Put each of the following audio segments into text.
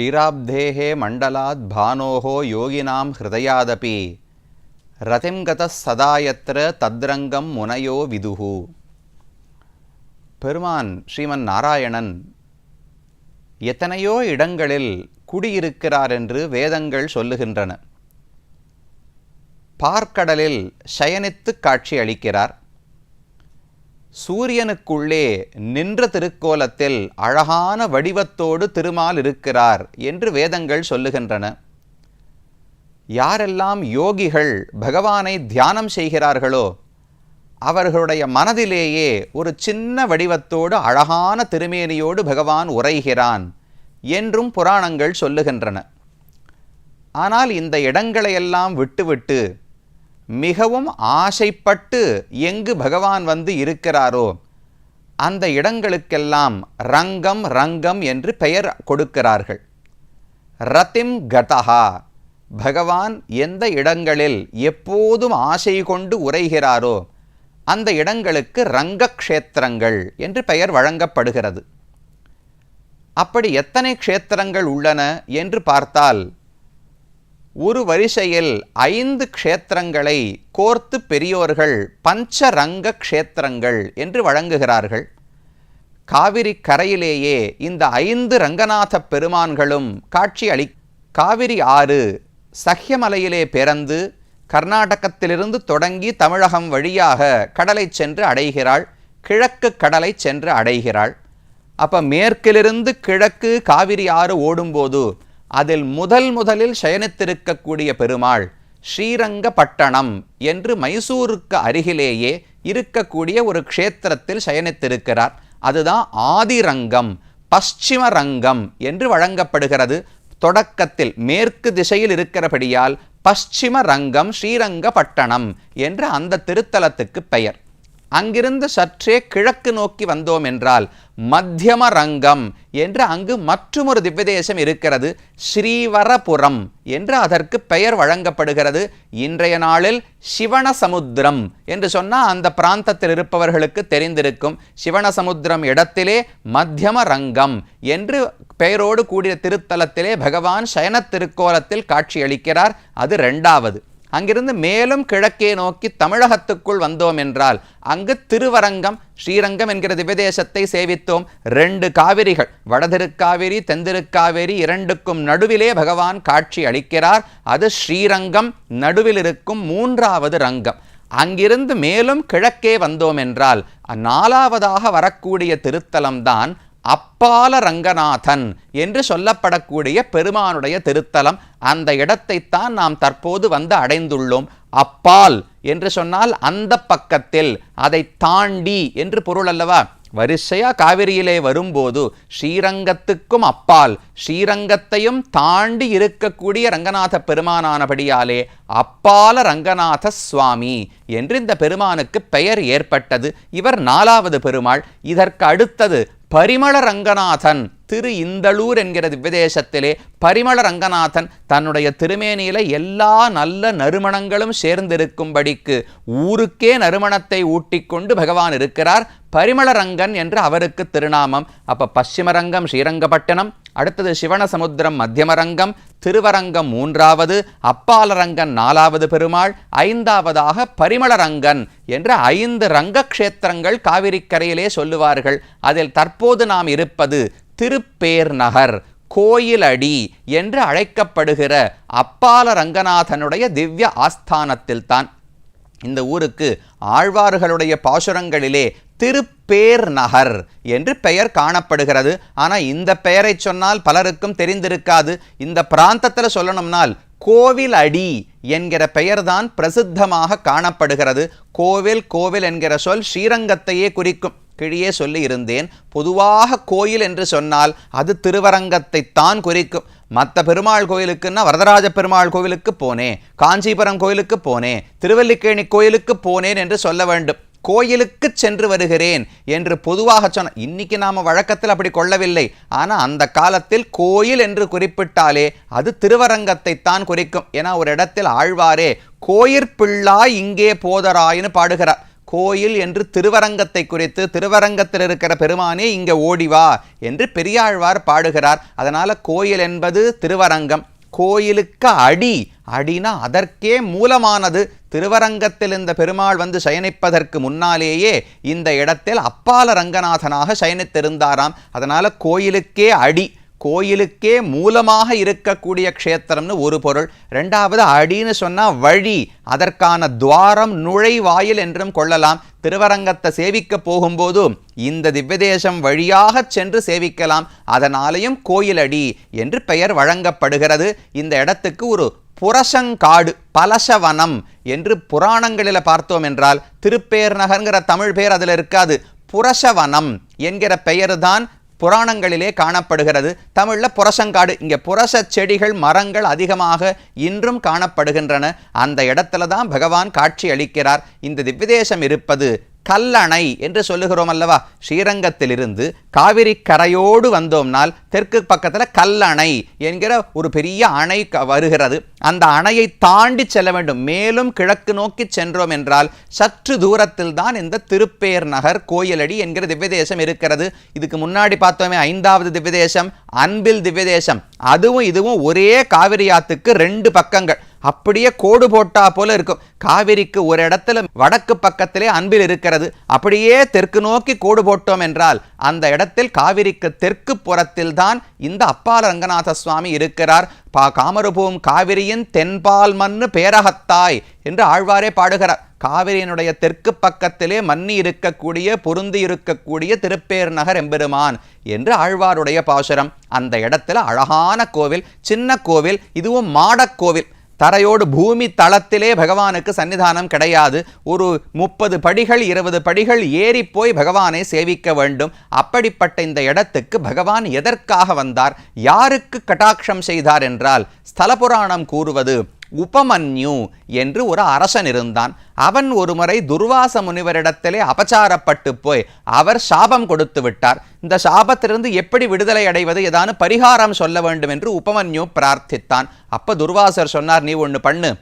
क्षीराब्धेः मण्डलात् भानोः योगिनां हृदयादपि रतिं गतः सदा यत्र தத்ரங்கம் முனையோ விதுகு பெருமான் ஸ்ரீமன் நாராயணன் எத்தனையோ இடங்களில் குடியிருக்கிறார் என்று வேதங்கள் சொல்லுகின்றன பார்க்கடலில் சயனித்து காட்சி அளிக்கிறார் சூரியனுக்குள்ளே நின்ற திருக்கோலத்தில் அழகான வடிவத்தோடு திருமால் இருக்கிறார் என்று வேதங்கள் சொல்லுகின்றன. யாரெல்லாம் யோகிகள் பகவானை தியானம் செய்கிறார்களோ அவர்களுடைய மனதிலேயே ஒரு சின்ன வடிவத்தோடு அழகான திருமேனியோடு பகவான் உரைகிறான் என்றும் புராணங்கள் சொல்லுகின்றன. ஆனால் இந்த இடங்களையெல்லாம் விட்டுவிட்டு மிகவும் ஆசைப்பட்டு எங்கு பகவான் வந்து இருக்கிறாரோ அந்த இடங்களுக்கெல்லாம் ரங்கம் ரங்கம் என்று பெயர் கொடுக்கிறார்கள். ரத்திம் கதஹா. பகவான் எந்த இடங்களில் எப்போதும் ஆசை கொண்டு உரைகிறாரோ அந்த இடங்களுக்கு ரங்கக்ஷேத்திரங்கள் என்று பெயர் வழங்கப்படுகிறது. அப்படி எத்தனை க்ஷேத்திரங்கள் உள்ளன என்று பார்த்தால் ஒரு வரிசையில் ஐந்து க்ஷேத்திரங்களை கோர்த்து பெரியோர்கள் பஞ்சரங்க க்ஷேத்திரங்கள் என்று வழங்குகிறார்கள். காவிரி கரையிலேயே இந்த ஐந்து ரங்கநாத பெருமான்களும் காட்சி அளி காவிரி ஆறு சஹ்யமலையிலே பிறந்து கர்நாடகத்திலிருந்து தொடங்கி தமிழகம் வழியாக கடலை சென்று அடைகிறாள் கிழக்கு கடலை சென்று அடைகிறாள். அப்போ மேற்கிலிருந்து கிழக்கு காவிரி ஆறு ஓடும்போது அதில் முதல் முதலில் சயனித்திருக்கக்கூடிய பெருமாள் ஸ்ரீரங்க பட்டணம் என்று மைசூருக்கு அருகிலேயே இருக்கக்கூடிய ஒரு க்ஷேத்திரத்தில் சயனித்திருக்கிறார். அதுதான் ஆதிரங்கம் பশ্சிம ரங்கம் என்று வழங்கப்படுகிறது. தொடக்கத்தில் மேற்கு திசையில் இருக்கிறபடியால் பஷ்சிம ரங்கம் ஸ்ரீரங்க பட்டணம் என்று அந்த திருத்தலத்துக்கு பெயர். அங்கிருந்து சற்றே கிழக்கு நோக்கி வந்தோம் என்றால் மத்தியம ரங்கம் என்று அங்கு மற்றொரு திவ்யதேசம் இருக்கிறது ஸ்ரீவரபுரம் என்று அதற்கு பெயர் வழங்கப்படுகிறது. இன்றைய நாளில் சிவனசமுத்திரம் என்று சொன்னால் அந்த பிராந்தத்தில் இருப்பவர்களுக்கு தெரிந்திருக்கும் சிவனசமுத்திரம் இடத்திலே மத்தியம ரங்கம் என்று பெயரோடு கூடிய திருத்தலத்திலே பகவான் சயன திருக்கோலத்தில் காட்சியளிக்கிறார். அது ரெண்டாவது அங்கிருந்து மேலும் கிழக்கே நோக்கி தமிழகத்துக்குள் வந்தோம் என்றால் அங்கு திருவரங்கம் ஸ்ரீரங்கம் என்கிற திவ்யதேசத்தை சேவித்தோம். ரெண்டு காவிரிகள் வடதிருக்காவிரி தென்திருக்காவிரி இரண்டுக்கும் நடுவிலே பகவான் காட்சி அளிக்கிறார். அது ஸ்ரீரங்கம் நடுவில் இருக்கும் மூன்றாவது ரங்கம். அங்கிருந்து மேலும் கிழக்கே வந்தோம் என்றால் நாலாவதாக வரக்கூடிய திருத்தலம்தான் அப்பால ரங்கநாதன் என்று சொல்லப்படக்கூடிய பெருமானுடைய திருத்தலம் அந்த இடத்தைத்தான் நாம் தற்போது வந்து அடைந்துள்ளோம். அப்பால் என்று சொன்னால் அந்த பக்கத்தில் அதை தாண்டி என்று பொருள் அல்லவா? வரிசையா காவிரியிலே வரும்போது ஸ்ரீரங்கத்துக்கும் அப்பால் ஸ்ரீரங்கத்தையும் தாண்டி இருக்கக்கூடிய ரங்கநாத பெருமானானபடியாலே அப்பால ரங்கநாத சுவாமி என்று இந்த பெருமானுக்கு பெயர் ஏற்பட்டது. இவர் நாலாவது பெருமாள். இதற்கு அடுத்தது பரிமள ரங்கநாதன் திரு இந்தளூர் என்கிற திவ்யதேசத்திலே பரிமள ரங்கநாதன் தன்னுடைய திருமேனியில எல்லா நல்ல நறுமணங்களும் சேர்ந்திருக்கும்படிக்கு ஊருக்கே நறுமணத்தை ஊட்டிக்கொண்டு பகவான் இருக்கிறார். பரிமள ரங்கன் என்று அவருக்கு திருநாமம். அப்ப பশ্চিமரங்கம் ஸ்ரீரங்கப்பட்டினம் அடுத்தது சிவனசமுத்திரம் மத்தியமரங்கம் திருவரங்கம் மூன்றாவது அப்பாலரங்கன் நாலாவது பெருமாள் ஐந்தாவதாக பரிமளரங்கன் என்ற ஐந்து ரங்கக்ஷேத்திரங்கள் காவிரிக்கரையிலே சொல்லுவார்கள். அதில் தற்போது நாம் இருப்பது திருப்பேர் நகர் கோயிலடி என்று அழைக்கப்படுகிற அப்பால ரங்கநாதனுடைய திவ்ய ஆஸ்தானத்தில்தான். இந்த ஊருக்கு ஆழ்வார்களுடைய பாசுரங்களிலே பேர் நகர் என்று பெயர் காணப்படுகிறது. ஆனால் இந்த பெயரை சொன்னால் பலருக்கும் தெரிந்திருக்காது. இந்த பிராந்தத்தில் சொல்லணும்னால் கோவில் அடி என்கிற பெயர்தான் பிரசித்தமாக காணப்படுகிறது. கோவில் கோவில் என்கிற சொல் ஸ்ரீரங்கத்தையே குறிக்கும். கிழியே சொல்லி இருந்தேன் பொதுவாக கோயில் என்று சொன்னால் அது திருவரங்கத்தை தான் குறிக்கும். மற்ற பெருமாள் கோயிலுக்குன்னா வரதராஜ பெருமாள் கோவிலுக்கு போனேன். காஞ்சிபுரம் கோயிலுக்கு போனேன். திருவல்லிக்கேணி கோயிலுக்கு போனேன் என்று சொல்ல வேண்டும். கோயிலுக்கு சென்று வருகிறேன் என்று பொதுவாக சொன்ன இன்னைக்கு நாம் வழக்கத்தில் அப்படி கொள்ளவில்லை. ஆனால் அந்த காலத்தில் கோயில் என்று குறிப்பிட்டாலே அது திருவரங்கத்தை தான் குறிக்கும். ஏன்னா ஒரு இடத்தில் ஆழ்வாரே கோயிற்பிள்ளாய் இங்கே போதராயின்னு பாடுகிறார். கோயில் என்று திருவரங்கத்தை குறித்து திருவரங்கத்தில் இருக்கிற பெருமானே இங்கே ஓடிவா என்று பெரியாழ்வார் பாடுகிறார். அதனால் கோயில் என்பது திருவரங்கம். கோயிலுக்கு அடி. அடினா அதற்கே மூலமானது. திருவரங்கத்தில் இந்த பெருமாள் வந்து சயனிப்பதற்கு முன்னாலேயே இந்த இடத்தில் அப்பால ரங்கநாதனாக சயனித்திருந்தாராம். அதனால் கோயிலுக்கே அடி. கோயிலுக்கே மூலமாக இருக்கக்கூடிய க்ஷேத்திரம்னு ஒரு பொருள். ரெண்டாவது அடின்னு சொன்னால் வழி. அதற்கான துவாரம் நுழைவாயில் என்றும் கொள்ளலாம். திருவரங்கத்தை சேவிக்க போகும்போது இந்த திவ்யதேசம் வழியாக சென்று சேவிக்கலாம். அதனாலேயும் கோயிலடி என்று பெயர் வழங்கப்படுகிறது. இந்த இடத்துக்கு ஒரு புரசங்காடு பலசவனம் என்று புராணங்களில் பார்த்தோம் என்றால் திருப்பேர் நகர்ங்கிற தமிழ் பேர் அதில் இருக்காது. புரசவனம் என்கிற பெயர்தான் புராணங்களிலே காணப்படுகிறது. தமிழில் புரசங்காடு இங்கே புரச செடிகள் மரங்கள் அதிகமாக இன்றும் காணப்படுகின்றன. அந்த இடத்துல தான் பகவான் காட்சி அளிக்கிறார். இந்த திவ்யதேசம் இருப்பது கல்லணை என்று சொல்லுகிறோம் அல்லவா? ஸ்ரீரங்கத்திலிருந்து காவிரி கரையோடு வந்தோம்னால் தெற்கு பக்கத்தில் கல்லணை என்கிற ஒரு பெரிய அணை க- வருகிறது. அந்த அணையை தாண்டி செல்ல வேண்டும். மேலும் கிழக்கு நோக்கி சென்றோம் என்றால் சற்று தூரத்தில் தான் இந்த திருப்பேர் நகர் கோயிலடி என்கிற திவ்யதேசம் இருக்கிறது. இதுக்கு முன்னாடி பார்த்தோமே ஐந்தாவது திவ்யதேசம் அன்பில் திவ்யதேசம். அதுவும் இதுவும் ஒரே காவிரி ஆத்துக்கு ரெண்டு பக்கங்கள். அப்படியே கோடு போட்டா போல இருக்கும். காவிரிக்கு ஒரு இடத்துல வடக்கு பக்கத்திலே அன்பில் இருக்கிறது. அப்படியே தெற்கு நோக்கி கோடு போட்டோம் என்றால் அந்த இடத்தில் காவிரிக்கு தெற்கு புறத்தில் தான் இந்த அப்பால ரங்கநாத சுவாமி இருக்கிறார். பா காமருபூம் காவிரியின் தென்பால் மண்ணு பேரகத்தாய் என்று ஆழ்வாரே பாடுகிறார். காவிரியினுடைய தெற்கு பக்கத்திலே மன்னி இருக்கக்கூடிய பொருந்தி இருக்கக்கூடிய திருப்பேர் நகர் எம்பெருமான் என்று ஆழ்வாருடைய பாசுரம். அந்த இடத்துல அழகான கோவில் சின்ன கோவில் இதுவும் மாடக் கோவில். தரையோடு பூமி தளத்திலே பகவானுக்கு சன்னிதானம் கிடையாது. ஒரு முப்பது படிகள் இருபது படிகள் ஏறி போய் பகவானை சேவிக்க வேண்டும். அப்படிப்பட்ட இந்த இடத்துக்கு பகவான் எதற்காக வந்தார்? யாருக்கு கட்டாட்சம் செய்தார் என்றால் ஸ்தல புராணம் கூறுவது உபமன்யு என்று ஒரு அரசன் இருந்தான். அவன் ஒருமுறை துர்வாச முனிவரிடத்திலே அபச்சாரப்பட்டு போய் அவர் சாபம் கொடுத்து விட்டார். இந்த சாபத்திலிருந்து எப்படி விடுதலை அடைவது ஏதானு பரிகாரம் சொல்ல வேண்டும் என்று உபமன்யு பிரார்த்தித்தான். அப்போ துர்வாசர் சொன்னார் நீ ஒன்று பண்ணு.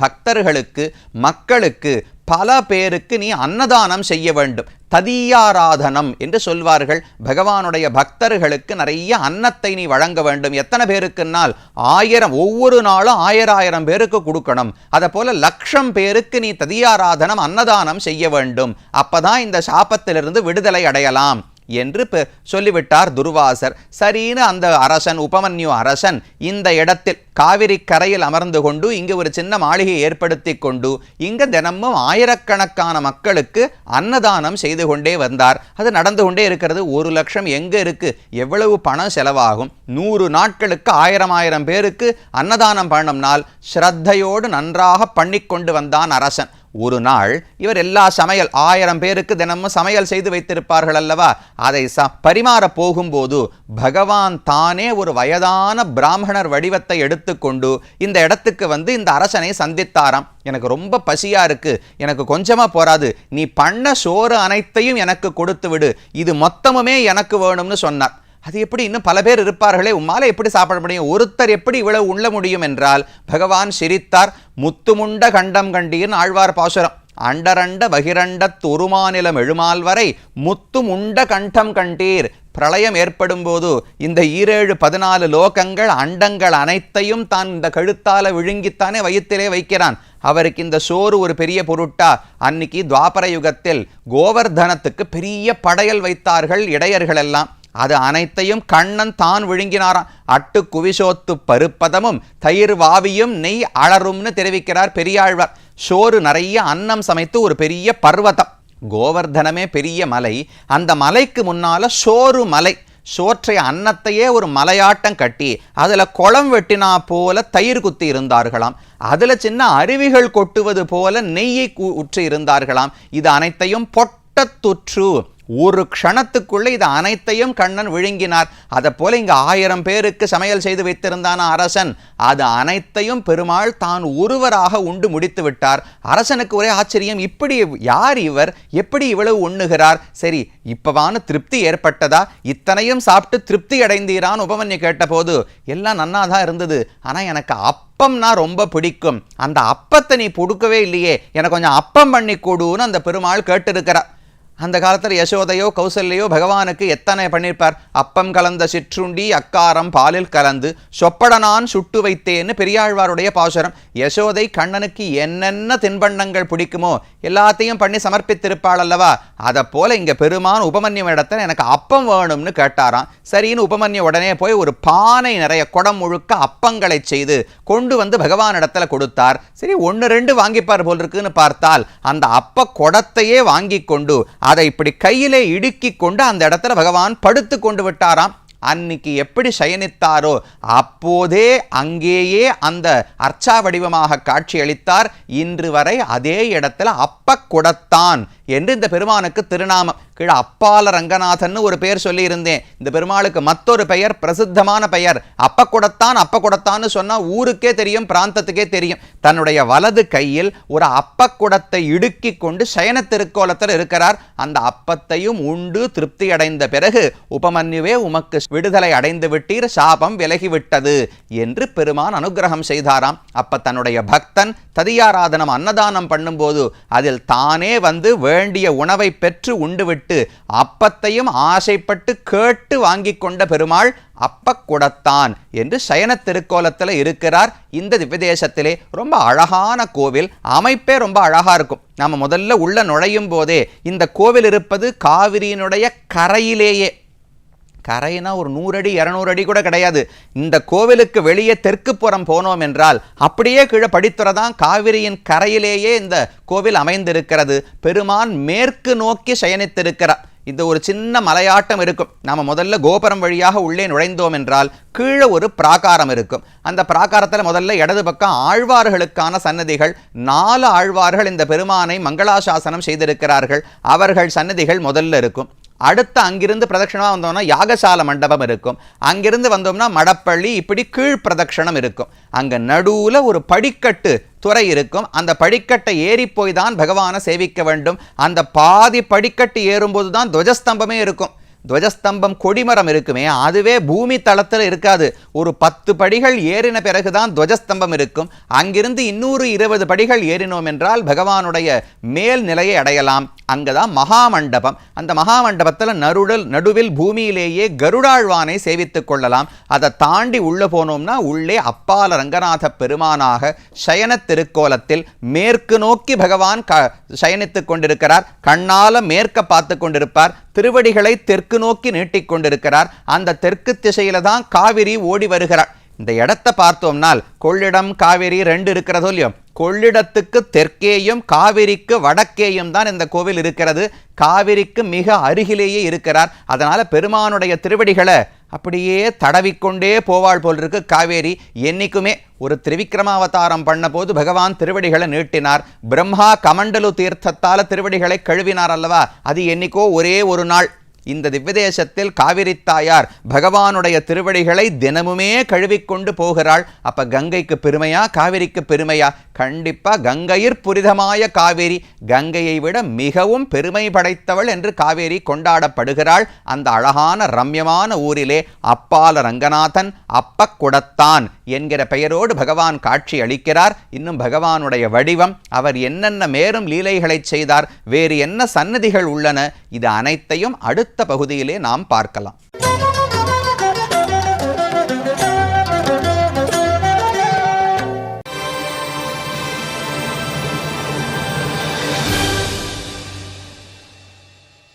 பக்தர்களுக்கு மக்களுக்கு பல பேருக்கு நீ அன்னதானம் செய்ய வேண்டும். ததியாராதனம் என்று சொல்வார்கள். பகவானுடைய பக்தர்களுக்கு நிறைய அன்னத்தை நீ வழங்க வேண்டும். எத்தனை பேருக்குன்னால் ஆயிரம் ஒவ்வொரு நாளும் ஆயிரம் ஆயிரம் பேருக்கு கொடுக்கணும். அதை போல லட்சம் பேருக்கு நீ ததியாராதனம் அன்னதானம் செய்ய வேண்டும். அப்பதான் இந்த சாபத்திலிருந்து விடுதலை அடையலாம். என்று பெ- சொல்லிவிட்டார் துர்வாசர். சரின்னு அந்த அரசன் உபமன்யு அரசன் இந்த இடத்தில் காவிரி கரையில் அமர்ந்து கொண்டு இங்கு ஒரு சின்ன மாளிகையை ஏற்படுத்தி கொண்டு இங்கு தினமும் ஆயிரக்கணக்கான மக்களுக்கு அன்னதானம் செய்து கொண்டே வந்தார். அது நடந்து கொண்டே இருக்கிறது. ஒரு லட்சம் எங்கே இருக்கு? எவ்வளவு பணம் செலவாகும்? நூறு நாட்களுக்கு ஆயிரம் ஆயிரம் பேருக்கு அன்னதானம் பண்ணம்னால் ஸ்ரத்தையோடு நன்றாக பண்ணிக்கொண்டு வந்தான் அரசன். ஒரு நாள் இவர் எல்லா சமையல் ஆயிரம் பேருக்கு தினமும் சமையல் செய்து வைத்திருப்பார்கள் அல்லவா? அதை ச பரிமாற போகும்போது பகவான் தானே ஒரு வயதான பிராமணர் வடிவத்தை எடுத்துக்கொண்டு இந்த இடத்துக்கு வந்து இந்த அரசனை சந்தித்தாராம். எனக்கு ரொம்ப பசியா இருக்கு. எனக்கு கொஞ்சமாக போராது நீ பண்ண சோறு அனைத்தையும் எனக்கு கொடுத்து விடு. இது மொத்தமுமே எனக்கு வேணும்னு சொன்னார். அது எப்படி இன்னும் பல பேர் இருப்பார்களே? உம்மால எப்படி சாப்பிட முடியும்? ஒருத்தர் எப்படி இவ்வளவு உள்ள முடியும் என்றால் பகவான் சிரித்தார். முத்துமுண்ட கண்டம் கண்டீர் ஆழ்வார் பாசுரம். அண்டரண்ட பகிரண்டத் உருமாநிலம் எழுமால் வரை முத்துமுண்ட கண்டம் கண்டீர். பிரளயம் ஏற்படும் போது இந்த ஈரேழு பதினாலு லோகங்கள் அண்டங்கள் அனைத்தையும் தான் இந்த கழுத்தால விழுங்கித்தானே வயிற்றிலே வைக்கிறான். அவருக்கு இந்த சோறு ஒரு பெரிய பொருட்டா. அன்னைக்கு துவாபர யுகத்தில் கோவர்தனத்துக்கு பெரிய படையல் வைத்தார்கள் இடையர்கள் எல்லாம் அது அனைத்தையும் கண்ணன் தான் விழுங்கினாராம். அட்டு குவிசோத்து பருப்பதமும் தயிர் வாவியும் நெய் அலரும்னு தெரிவிக்கிறார் பெரியாழ்வார். சோறு நிறைய அன்னம் சமைத்து ஒரு பெரிய பர்வதம். கோவர்தனமே பெரிய மலை. அந்த மலைக்கு முன்னால சோறு மலை. சோற்றை அன்னத்தையே ஒரு மலையாட்டம் கட்டி அதில் குளம் வெட்டினா போல தயிர் குத்தி இருந்தார்களாம். அதில் சின்ன அருவிகள் கொட்டுவது போல நெய்யை உற்று இருந்தார்களாம். இது அனைத்தையும் பொட்டத்துற்று ஒரு க்ஷணத்துக்குள்ளே இது அனைத்தையும் கண்ணன் விழுங்கினார். அதை போல இங்கே ஆயிரம் பேருக்கு சமையல் செய்து வைத்திருந்தான அரசன். அது அனைத்தையும் பெருமாள் தான் ஒருவராக உண்டு முடித்து விட்டார். அரசனுக்கு ஒரே ஆச்சரியம் இப்படி யார் இவர்? எப்படி இவ்வளவு உண்ணுகிறார்? சரி இப்பவான திருப்தி ஏற்பட்டதா? இத்தனையும் சாப்பிட்டு திருப்தி அடைந்தீரான் உபமன்யு கேட்டபோது எல்லாம் நன்னாதான் இருந்தது. ஆனால் எனக்கு அப்பம்னா ரொம்ப பிடிக்கும். அந்த அப்பத்தை நீ கொடுக்கவே இல்லையே. எனக்கு கொஞ்சம் அப்பம் பண்ணி கொடுன்னு அந்த பெருமாள் கேட்டிருக்கிறார். அந்த காலத்தில் யசோதையோ கௌசல்லையோ பகவானுக்கு எத்தனை பண்ணியிருப்பார் அப்பம் கலந்த சிற்றுண்டி அக்காரம் பாலில் கலந்து சொப்படனான் சுட்டு வைத்தேன்னு பெரியாழ்வாருடைய பாசுரம். யசோதை கண்ணனுக்கு என்னென்ன தின்பண்டங்கள் பிடிக்குமோ எல்லாத்தையும் பண்ணி சமர்ப்பித்திருப்பாள் அல்லவா? அதை போல இங்க பெருமான் உபமன்யம் இடத்துல எனக்கு அப்பம் வேணும்னு கேட்டாராம். சரின்னு உபமன்ய உடனே போய் ஒரு பானை நிறைய குடம் முழுக்க அப்பங்களை செய்து கொண்டு வந்து பகவான் இடத்துல கொடுத்தார். சரி ஒன்று ரெண்டு வாங்கிப்பார் போல் இருக்குன்னு பார்த்தால் அந்த அப்ப குடத்தையே வாங்கி கொண்டு அதை இப்படி கையிலே இடுக்கி கொண்டு அந்த இடத்துல பகவான் படுத்து கொண்டு விட்டாராம். அன்னைக்கு எப்படி சயனித்தாரோ அப்போதே அங்கேயே அந்த அர்ச்சா வடிவமாக காட்சியளித்தார். இன்று வரை அதே இடத்துல அப்ப குடத்தான். என்று இந்த பெருமானுக்கு திருநாமம். கீழே அப்பால ரங்கநாதன் ஒரு பெயர் சொல்லியிருந்தேன். இந்த பெருமாளுக்கு மற்றொரு பெயர் பிரசித்தமான பெயர். அப்ப குடத்தான் அப்ப குடத்தான்னு சொன்னா ஊருக்கே தெரியும் பிராந்தத்துக்கே தெரியும். தன்னுடைய வலது கையில் ஒரு அப்ப குடத்தை இடுக்கி கொண்டு சயன திருக்கோலத்தில் இருக்கிறார். அந்த அப்பத்தையும் உண்டு திருப்தி அடைந்த பிறகு உபமன்யுவே உமக்கு விடுதலை அடைந்து விட்டீர் சாபம் விலகிவிட்டது என்று பெருமான் அனுகிரகம் செய்தாராம். அப்ப தன்னுடைய பக்தன் ததியாராதனம் அன்னதானம் பண்ணும்போது அதில் தானே வந்து வேண்டிய உணவை பெற்று உண்டுவிட்டு அப்பத்தையும் ஆசைப்பட்டு கேட்டு வாங்கி கொண்ட பெருமாள் அப்பக்குடத்தான் என்று சயன திருக்கோலத்தில் இருக்கிறார். இந்த திவ்யதேசத்திலே ரொம்ப அழகான கோவில். அமைப்பே ரொம்ப அழகா இருக்கும். நம்ம முதல்ல உள்ள நுழையும் போதே இந்த கோவில் இருப்பது காவிரியினுடைய கரையிலேயே கரைனா ஒரு நூறு அடி இரநூறு அடி கூட கிடையாது. இந்த கோவிலுக்கு வெளியே தெற்கு புறம் போனோம் என்றால் அப்படியே கீழே படித்துறை தான் காவிரியின் கரையிலேயே இந்த கோவில் அமைந்திருக்கிறது. பெருமான் மேற்கு நோக்கி சயனித்திருக்கிறார். இந்த ஒரு சின்ன மலையாட்டம் இருக்கும். நாம் முதல்ல கோபுரம் வழியாக உள்ளே நுழைந்தோம் என்றால் கீழே ஒரு பிராகாரம் இருக்கும். அந்த பிராகாரத்தில் முதல்ல இடது பக்கம் ஆழ்வார்களுக்கான சன்னதிகள் நாலு ஆழ்வார்கள் இந்த பெருமானை மங்களாசாசனம் செய்திருக்கிறார்கள். அவர்கள் சன்னதிகள் முதல்ல இருக்கும். அடுத்து அங்கிருந்து பிரதட்சணமாக வந்தோம்னா யாகசால மண்டபம் இருக்கும். அங்கிருந்து வந்தோம்னா மடப்பள்ளி இப்படி கீழ் பிரதட்சணம் இருக்கும். அங்கே நடுவில் ஒரு படிக்கட்டு துறை இருக்கும். அந்த படிக்கட்டை ஏறி போய் தான் பகவானை சேவிக்க வேண்டும். அந்த பாதி படிக்கட்டு ஏறும்போது தான் துவஜஸ்தம்பமே இருக்கும். துவஜஸ்தம்பம் கொடிமரம் இருக்குமே அதுவே பூமி தளத்தில் இருக்காது. ஒரு பத்து படிகள் ஏறின பிறகுதான் துவஜஸ்தம்பம் இருக்கும். அங்கிருந்து இன்னொரு இருபது படிகள் ஏறினோம் என்றால் பகவானுடைய மேல் நிலையை அடையலாம். அங்கதான் மகாமண்டபம். அந்த மகாமண்டபத்தில் நருடல் நடுவில் பூமியிலேயே கருடாழ்வானை சேவித்துக் கொள்ளலாம். அதை தாண்டி உள்ள போனோம்னா உள்ளே அப்பால ரங்கநாத பெருமானாக சயன திருக்கோலத்தில் மேற்கு நோக்கி பகவான் க சயனித்துக் கொண்டிருக்கிறார். கண்ணால மேற்க பார்த்து கொண்டிருப்பார். திருவடிகளை தெற்கு நோக்கி நீட்டிக் கொண்டிருக்கிறார். அந்த தெற்கு திசையில தான் காவிரி ஓடி வருகிறார். இந்த இடத்தை பார்த்தோம்னால் கொள்ளிடம் காவிரி ரெண்டு இருக்கிறதோ இல்லையோ? கொள்ளிடத்துக்கு தெற்கேயும் காவிரிக்கு வடக்கேயும் தான் இந்த கோவில் இருக்கிறது. காவிரிக்கு மிக அருகிலேயே இருக்கிறார். அதனால் பெருமானுடைய திருவடிகளை அப்படியே தடவிக்கொண்டே போவாள் போல் இருக்கு காவேரி என்னைக்குமே ஒரு திரிவிக்ரமாவதாரம் பண்ண போது பகவான் திருவடிகளை நீட்டினார். பிரம்மா கமண்டலு தீர்த்தத்தால திருவடிகளை கழுவினார் அல்லவா? அது என்னைக்கோ ஒரே ஒரு நாள். இந்த திவ்யதேசத்தில் காவிரி தாயார் பகவானுடைய திருவடிகளை தினமுமே கழுவிக்கொண்டு போகிறாள். அப்ப கங்கைக்கு பெருமையா? காவிரிக்கு பெருமையா? கண்டிப்பா கங்கையிற் புரிதமாய காவேரி. கங்கையை விட மிகவும் பெருமை படைத்தவள் என்று காவேரி கொண்டாடப்படுகிறாள். அந்த அழகான ரம்யமான ஊரிலே அப்பால ரங்கநாதன் அப்ப குடத்தான் என்கிற பெயரோடு பகவான் காட்சி அளிக்கிறார். இன்னும் பகவானுடைய வடிவம் அவர் என்னென்ன மேலும் லீலைகளை செய்தார் வேறு என்ன சன்னதிகள் உள்ளன இது அனைத்தையும் அடுத்த பகுதியிலே நாம் பார்க்கலாம்.